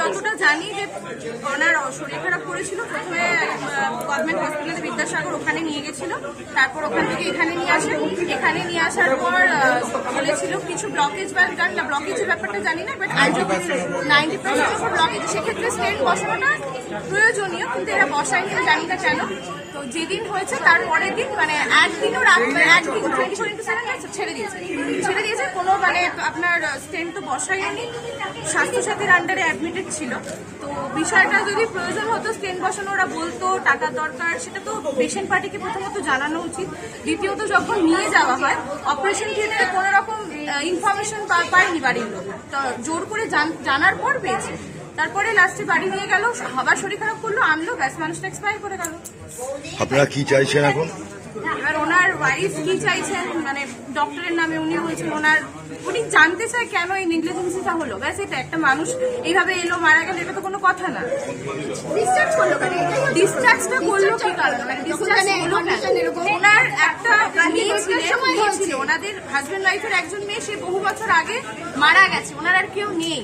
যতটা জানি যে ওনার শরীর খারাপ করেছিল, প্রথমে গভর্নমেন্ট হসপিটালে বিদ্যাসাগর ওখানে নিয়ে গেছিল। তারপর ওখান থেকে এখানে নিয়ে আসে। এখানে নিয়ে আসার পর বলেছিল কিছু ব্লকেজ বা না ব্লকেজের ব্যাপারটা জানি না বাট নাইনটি পার্সেন্ট ব্লকেজ সেক্ষেত্রে স্টেট বসানোটা প্রয়োজনীয়, কিন্তু এরা বসায়নি জানি না কেন। তো যেদিন হয়েছে, তার পরের দিন মানে একদিনও মানে একদিন টোয়েন্টি ফোর ছেড়ে দিয়েছে। মানে আপনার স্টেন তো বসায়নি স্বাস্থ্যসাথীর আন্ডারে অ্যাডমিটেড ছিল। তো বিষয়টা যদি প্রয়োজন হতো স্টেন বসানো, ওরা বলতো, টাকার দরকার, সেটা তো পেশেন্ট পার্টিকে প্রথমত জানানো উচিত। দ্বিতীয়ত, যখন নিয়ে যাওয়া হয় অপারেশন থিয়েটারে কোনো রকম ইনফরমেশন পায়নি বাড়ির লোক। জোর করে জান- জানার পর পেয়েছে। তারপরে লাস্টে বাড়ি নিয়ে গেল আবার শরীর খারাপ করল, আনলো, ব্যাস, মানুষটা এক্সপায়ার করে গেল। আপনারা কি চাইছেন এখন? ওয়াইফ কি চাইছেন? মানে ডক্টরের নামে উনি বলছেন ওনার উনি জানতে চায় কেন এই নেগলিজেন্সিটা হলো। ব্যাস এটা একটা মানুষ এইভাবে এলো মারা গেল এটা তো কোনো কথা না। ডিসচার্জ করল কেন? ডিসচার্জটা করল কি কারণে? মানে ডিসচার্জ হলো। ওনার একটা মেয়ে। ছিল। ওনাদের হাজবেন্ড ওয়াইফের একজন মেয়ে সে বহু বছর আগে মারা গেছে। ওনার আর কেউ নেই।